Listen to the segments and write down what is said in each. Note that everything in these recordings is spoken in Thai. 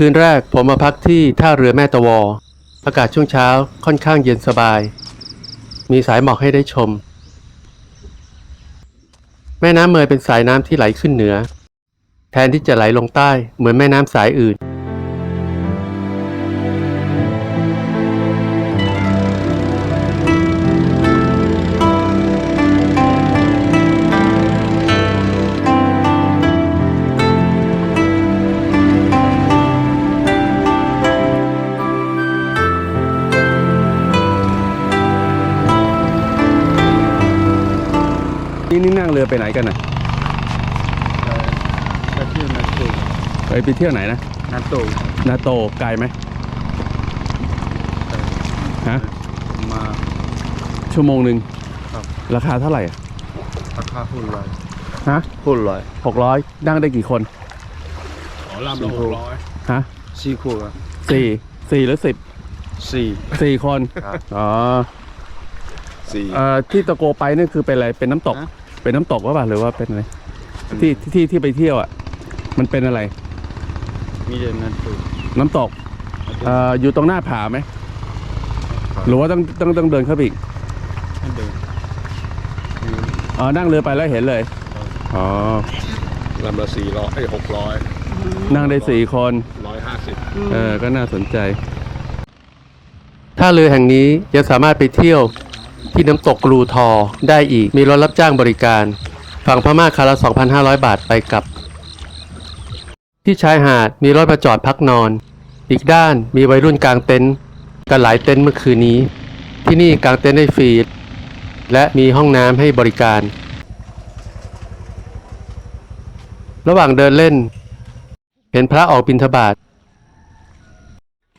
คืนแรกผมมาพักที่ท่าเรือแม่ตะวอ อากาศช่วงเช้าค่อนข้างเย็นสบาย มีสายหมอกให้ได้ชม แม่น้ำเมยเป็นสายน้ำที่ไหลขึ้นเหนือ แทนที่จะไหลลงใต้เหมือนแม่น้ำสายอื่น ไปไหนกันน่ะไปที่นาโตไปไปเที่ยวไหนนะนาโตนาโตไกลไหมฮะมาชั่วโมงหนึ่งครับราคาเท่าไหร่อะราคาหุ่นลอยฮะหุ่นลอยหกร้อยนั่งได้กี่คนอ๋อลำละหกร้อยฮะสี่คู่ครับสี่สี่หรือสิบสี่สี่คนครับอ๋อสี่เอ่อที่ตะโกไปนี่คือเป็นอะไรเป็นน้ำตกฮะ เป็นน้ำตกว่าป่ะหรือว่าเป็นอะไรที่ที่ที่ไปเที่ยวอะ มันเป็นอะไร มีเดินนาโตน้ำตกเอ่ออยู่ตรงหน้าผาไหมหรือว่าต้องต้องต้องเดินเข้าไปอีกให้เดินอยู่อ๋อนั่งเรือไปแล้วเห็นเลยอ๋อลำละสี่ร้อยไอ้หกร้อยนั่งได้สี่คนร้อยห้าสิบเออก็น่าสนใจท่าเรือแห่งนี้ยังสามารถไปเที่ยว ที่น้ำตกกลูทอได้อีกมีรถรับจ้างบริการ ฝั่งพม่าคาละ 2,500 บาทไปกลับ ที่ชายหาดมีรถมาจอดพักนอน อีกด้านมีวัยรุ่นกลางเต็นท์กันหลายเต็นท์เมื่อคืนนี้ ที่นี่กลางเต็นท์ได้ฟรีและมีห้องน้ำให้บริการ ระหว่างเดินเล่น เห็นพระออกบิณฑบาต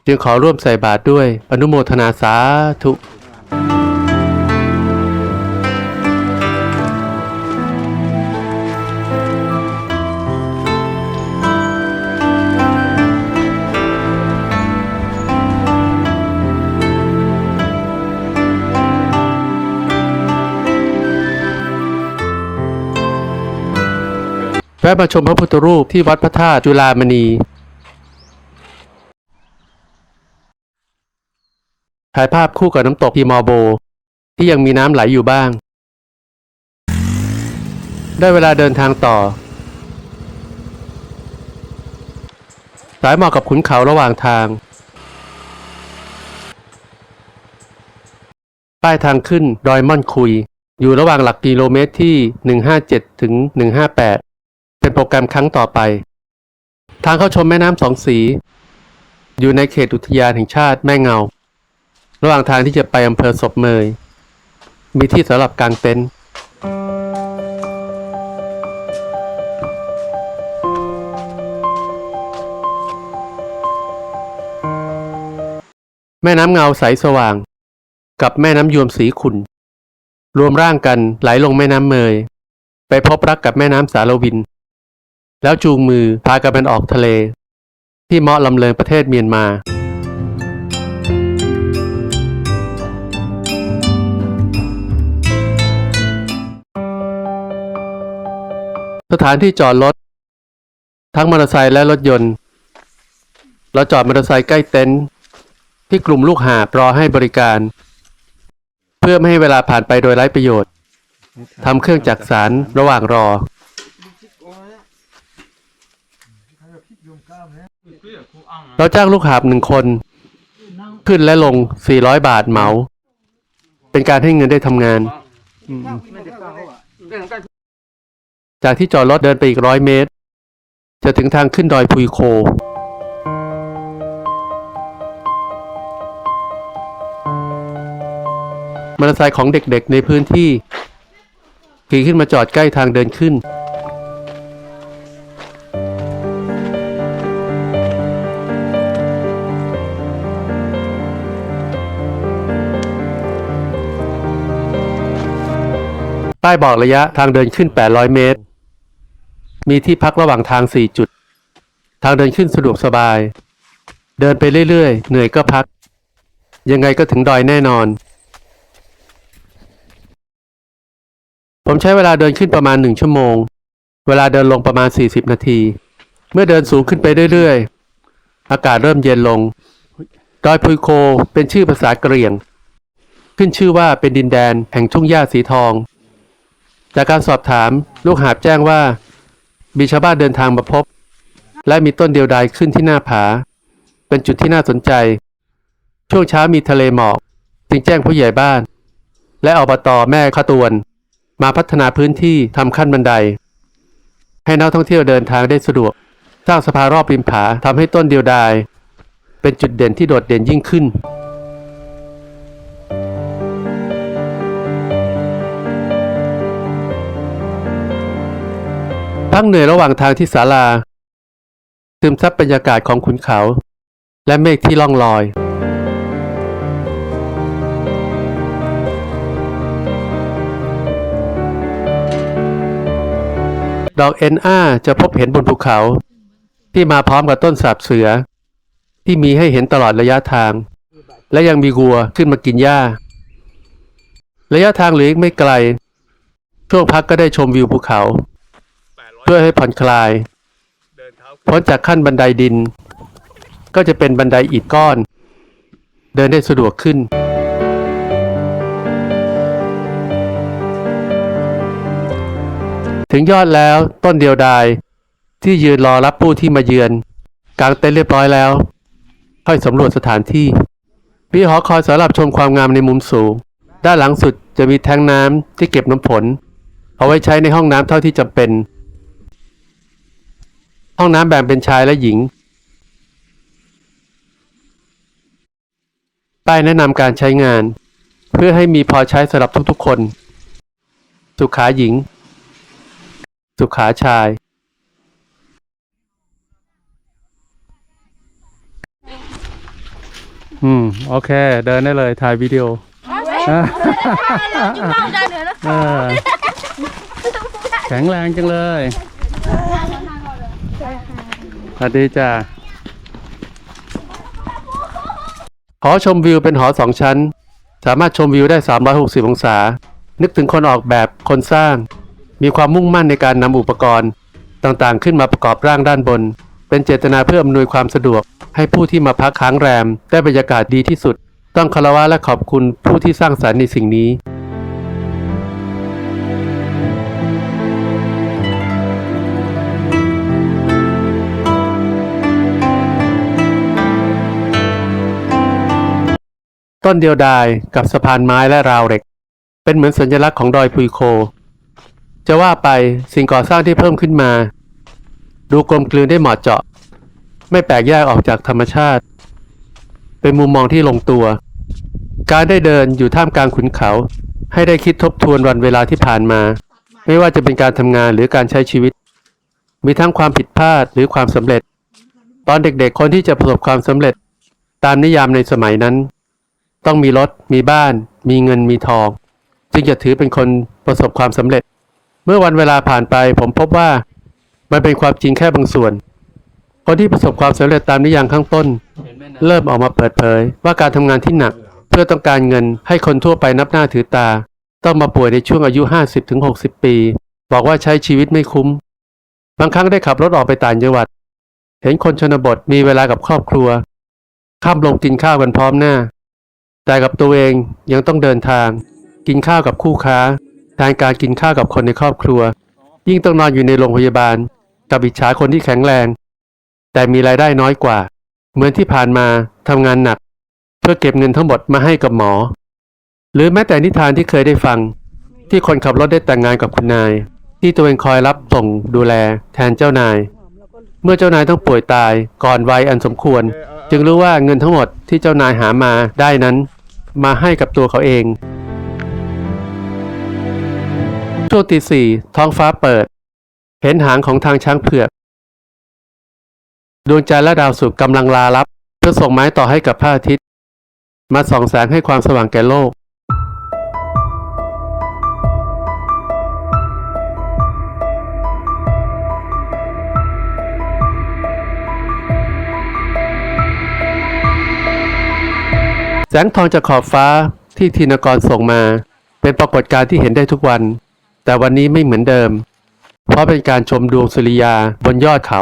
จึงขอร่วมใส่บาตรด้วยอนุโมทนาสาธุะมาชมพระพุทธรูปที่วัดพระธาตุจุฬามณีถ่ายภาพคู่กับน้ำตกทีมอโบ ที่ยังมีน้ำไหลอยู่บ้าง ได้เวลาเดินทางต่อ สายเหมอกกับขุนเขาระหว่างทาง ป้ายทางขึ้นดอยม่อนคุย อยู่ระหว่างหลักกิโลเมตรที่ 157 ถึง 158 เป็นโปรแกรมครั้งต่อไป ทางเข้าชมแม่น้ำสองสี อยู่ในเขตอุทยานแห่งชาติแม่เงา ระหว่างทางที่จะไปอำเภอศพเมย มีที่สำหรับกางเต็นท์แม่น้ำเงาใสสว่าง กับแม่น้ำยวมสีขุ่น รวมร่างกันไหลลงแม่น้ำเมย ไปพบรักกับแม่น้ำสารวิน แล้วจูงมือพากันเป็นออกทะเล ที่เมาะลำเลิงประเทศเมียนมา สถานที่จอดรถ ทั้งมอเตอร์ไซค์และรถยนต์ เราจอดมอเตอร์ไซค์ใกล้เต็นท์ที่กลุ่มลูกหาบรอให้บริการ เพื่อไม่ให้เวลาผ่านไปโดยไร้ประโยชน์ทำเครื่องจักสารระหว่างรอ เราจ้างลูกหาบหนึ่งคน ขึ้นและลง 400 บาทเหมา เป็นการให้เงินได้ทำงาน จากที่จอดรถเดินไปอีกร้อยเมตร จะถึงทางขึ้นดอยพุยโคมอเตอร์ไซค์ของเด็กๆในพื้นที่ขี่ขึ้นมาจอดใกล้ทางเดินขึ้น ป้ายบอกระยะทางเดินขึ้น 800 เมตร มีที่พักระหว่างทาง 4 จุด ทางเดินขึ้นสะดวกสบาย เดินไปเรื่อยๆ เหนื่อยก็พัก ยังไงก็ถึงดอยแน่นอน ผมใช้เวลาเดินขึ้นประมาณ 1 ชั่วโมง เวลาเดินลงประมาณ 40 นาที เมื่อเดินสูงขึ้นไปเรื่อยๆ อากาศเริ่มเย็นลง ดอยพุยโคเป็นชื่อภาษากะเหรี่ยง ขึ้นชื่อว่าเป็นดินแดนแห่งทุ่งหญ้าสีทอง จากการสอบถามลูกหาบแจ้งว่า มีชาวบ้านเดินทางมาพบ และมีต้นเดียวดายขึ้นที่หน้าผา เป็นจุดที่น่าสนใจ ช่วงเช้ามีทะเลหมอกจึงแจ้งผู้ใหญ่บ้าน และอบตแม่ขะตวน มาพัฒนาพื้นที่ทำขั้นบันได ให้นักท่องเที่ยวเดินทางได้สะดวกสร้างสะพานรอบริมผาทำให้ต้นเดียวดาย เป็นจุดเด่นที่โดดเด่นยิ่งขึ้น พักเหนื่อยระหว่างทางที่ศาลาซึมซับบรรยากาศของขุนเขา และเมฆที่ล่องลอย ดอกเอ็นอาจะพบเห็นบนภูเขา ที่มาพร้อมกับต้นสาบเสือ ที่มีให้เห็นตลอดระยะทาง และยังมีวัวขึ้นมากินหญ้า ระยะทางเหลืออีกไม่ไกล ช่วงพักก็ได้ชมวิวภูเขา พื่อให้ผ่อนคลาย พ้นจากขั้นบันไดดิน ก็จะเป็นบันไดอิฐก้อน เดินได้สะดวกขึ้นถึงยอดแล้วต้นเดียวดาย ที่ยืนรอรับผู้ที่มาเยือน กางเต็นท์เรียบร้อยแล้ว ค่อยสำรวจสถานที่ มีหอคอยสำหรับชมความงามในมุมสูง ด้านหลังสุดจะมีแทงน้ำที่เก็บน้ำฝนเอาไว้ใช้ในห้องน้ำเท่าที่จำเป็น ห้องน้ำแบ่งเป็นชายและหญิง ป้ายแนะนำการใช้งาน เพื่อให้มีพอใช้สำหรับทุกๆคน สุขาหญิง สุขาชาย อืม โอเค เดินได้เลย ถ่ายวิดีโอเออแข็งแรงจังเลย สวัสดีจ้าหอชมวิวเป็นหอสองชั้น สามารถชมวิวได้ 360 องศา นึกถึงคนออกแบบคนสร้าง มีความมุ่งมั่นในการนำอุปกรณ์ ต่างๆ ขึ้นมาประกอบร่างด้านบน เป็นเจตนาเพื่ออำนวยความสะดวก ให้ผู้ที่มาพักค้างแรม ได้บรรยากาศดีที่สุด ต้องคารวะและขอบคุณผู้ที่สร้างสรรค์ในสิ่งนี้ ต้นเดียวดายกับสะพานไม้และราวเหล็ก เป็นเหมือนสัญลักษณ์ของดอยพุยโค จะว่าไปสิ่งก่อสร้างที่เพิ่มขึ้นมา ดูกลมกลืนได้เหมาะเจาะ ไม่แปลกแยกออกจากธรรมชาติ เป็นมุมมองที่ลงตัว การได้เดินอยู่ท่ามกลางขุนเขา ให้ได้คิดทบทวนวันเวลาที่ผ่านมา ไม่ว่าจะเป็นการทำงานหรือการใช้ชีวิต มีทั้งความผิดพลาดหรือความสำเร็จ ตอนเด็กๆคนที่จะประสบความสำเร็จ ตามนิยามในสมัยนั้น ต้องมีรถ มีบ้าน มีเงินมีทอง จึงจะถือเป็นคนประสบความสำเร็จ เมื่อวันเวลาผ่านไปผมพบว่า มันเป็นความจริงแค่บางส่วน คนที่ประสบความสำเร็จตามนิยามข้างต้น เริ่มออกมาเปิดเผย ว่าการทำงานที่หนัก เพื่อต้องการเงินให้คนทั่วไปนับหน้าถือตา ต้องมาป่วยในช่วงอายุ 50-60 ปี บอกว่าใช้ชีวิตไม่คุ้ม บางครั้งได้ขับรถออกไปต่างจังหวัด เห็นคนชนบทมีเวลากับครอบครัวข้ามลงกินข้าวกันพร้อมหน้า แต่กับตัวเองยังต้องเดินทาง กินข้าวกับคู่ค้าแทนการกินข้าวกับคนในครอบครัว ยิ่งต้องนอนอยู่ในโรงพยาบาล กับอิจฉาคนที่แข็งแรง แต่มีรายได้น้อยกว่า เหมือนที่ผ่านมาทำงานหนัก เพื่อเก็บเงินทั้งหมดมาให้กับหมอ หรือแม้แต่นิทานที่เคยได้ฟัง ที่คนขับรถได้แต่งงานกับคุณนาย ที่ตัวเองคอยรับส่งดูแล แทนเจ้านาย เมื่อเจ้านายต้องป่วยตายก่อนวัยอันสมควร จึงรู้ว่าเงินทั้งหมดที่เจ้านายหามาได้นั้น มาให้กับตัวเขาเองช่วงตีสี่ท้องฟ้าเปิด เห็นหางของทางช้างเผือก ดวงจันทร์และดาวศุกร์กำลังลาลับ เพื่อส่งไม้ต่อให้กับพระอาทิตย์ มาส่องแสงให้ความสว่างแก่โลก แสงทองจากขอบฟ้าที่ทีนกรส่งมา เป็นปรากฏการณ์ที่เห็นได้ทุกวัน แต่วันนี้ไม่เหมือนเดิม เพราะเป็นการชมดวงสุริยาบนยอดเขา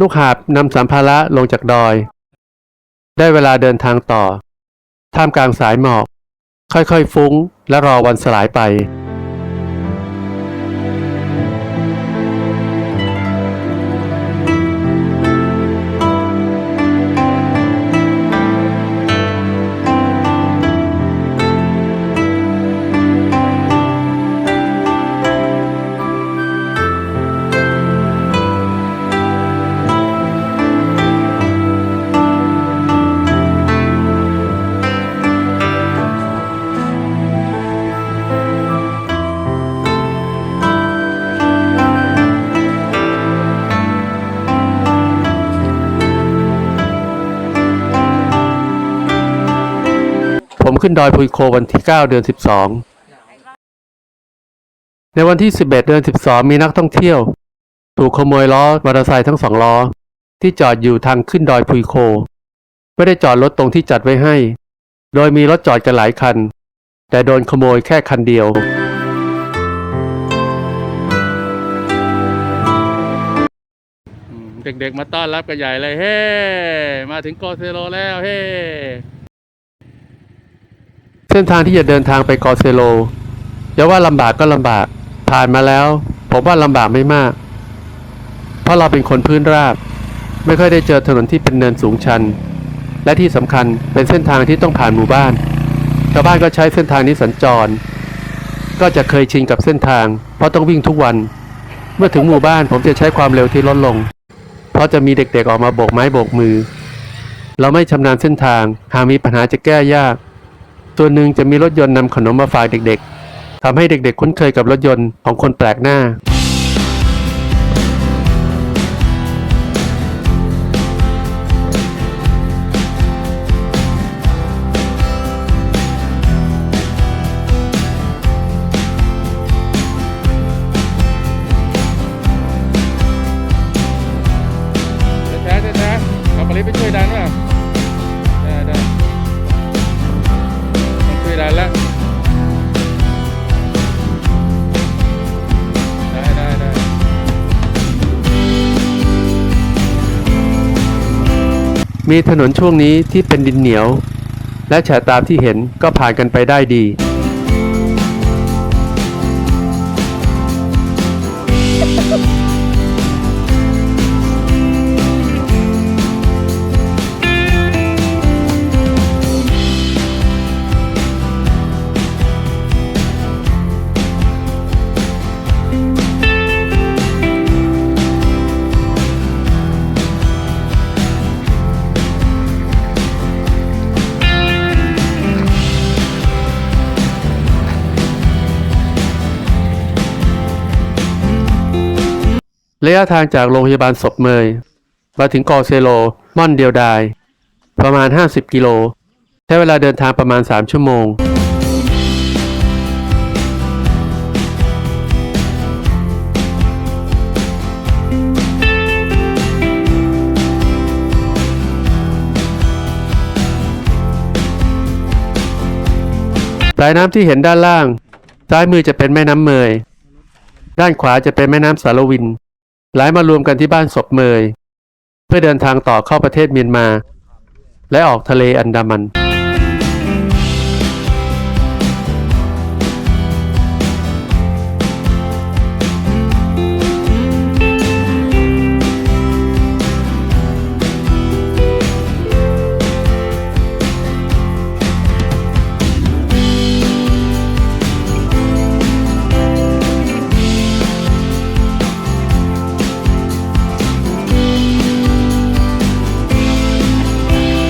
ลูกหาบนำสัมภาระลงจากดอย ได้เวลาเดินทางต่อ ท่ามกลางสายหมอก ค่อยๆฟุ้งและรอวันสลายไป ขึ้นดอยพุยโควันที่ 9 เดือน 12 ในวันที่ 11 เดือน 12 มีนักท่องเที่ยว ถูกขโมยล้อมอเตอร์ไซค์ทั้งสองล้อ ที่จอดอยู่ทางขึ้นดอยพุยโค ไม่ได้จอดรถตรงที่จัดไว้ให้ โดยมีรถจอดกันหลายคัน แต่โดนขโมยแค่คันเดียวเด็กๆมาต้อนรับกันใหญ่เลย เฮ้ มาถึงโกเซโลแล้ว เฮ้ ส้นทางที่จะเดินทางไปกอเซโลจะว่าลำบากก็ลำบาก ผ่านมาแล้ว ผมว่าลำบากไม่มาก เพราะเราเป็นคนพื้นราบ ไม่ค่อยได้เจอถนนที่เป็นเนินสูงชัน และที่สำคัญเป็นเส้นทางที่ต้องผ่านหมู่บ้าน ชาวบ้านก็ใช้เส้นทางนี้สัญจร ก็จะเคยชินกับเส้นทาง เพราะต้องวิ่งทุกวัน เมื่อถึงหมู่บ้านผมจะใช้ความเร็วที่ลดลง เพราะจะมีเด็กๆออกมาโบกไม้โบกมือ เราไม่ชำนาญเส้นทาง หากมีปัญหาจะแก้ยาก ตัวหนึ่งจะมีรถยนต์นำขนมมาฝากเด็กๆทำให้เด็กๆ คุ้นเคยกับรถยนต์ของคนแปลกหน้า มีถนนช่วงนี้ที่เป็นดินเหนียว และฉะตาที่เห็นก็ผ่านกันไปได้ดี ระยะทางจากโรงพยาบาลศพเมย มาถึงกอเซโล ม่อนเดียวดาย ประมาณ 50 กิโล ใช้เวลาเดินทางประมาณ 3 ชั่วโมง สายน้ำที่เห็นด้านล่าง ซ้ายมือจะเป็นแม่น้ำเมย ด้านขวาจะเป็นแม่น้ำสารวิน หลายมารวมกันที่บ้านศพเมย เพื่อเดินทางต่อเข้าประเทศเมียนมา และออกทะเลอันดามัน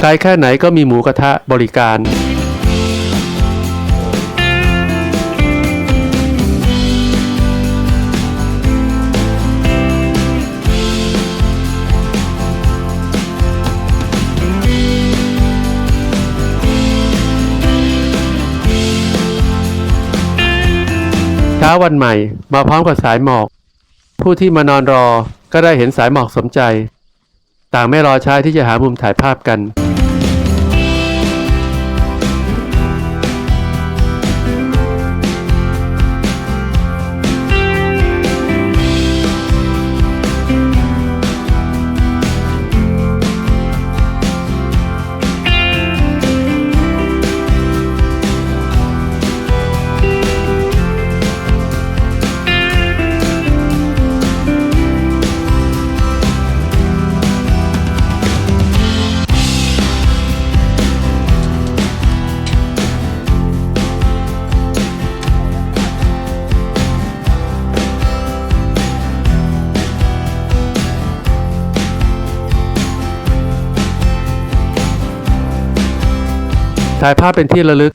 ไกลแค่ไหนก็มีหมูกระทะบริการ เช้าวันใหม่ มาพร้อมกับสายหมอก ผู้ที่มานอนรอก็ได้เห็นสายหมอกสมใจ ต่างไม่รอช้าที่จะหามุมถ่ายภาพกัน ถ่ายภาพเป็นที่ระลึก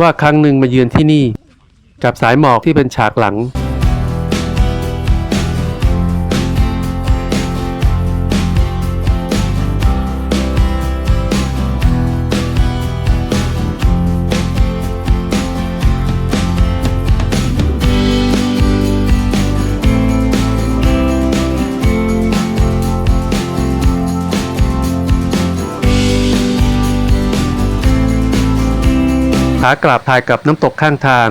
ว่าครั้งหนึ่งมาเยือนที่นี่ กับสายหมอกที่เป็นฉากหลัง ขากลับถ่ายกับน้ำตกข้างทาง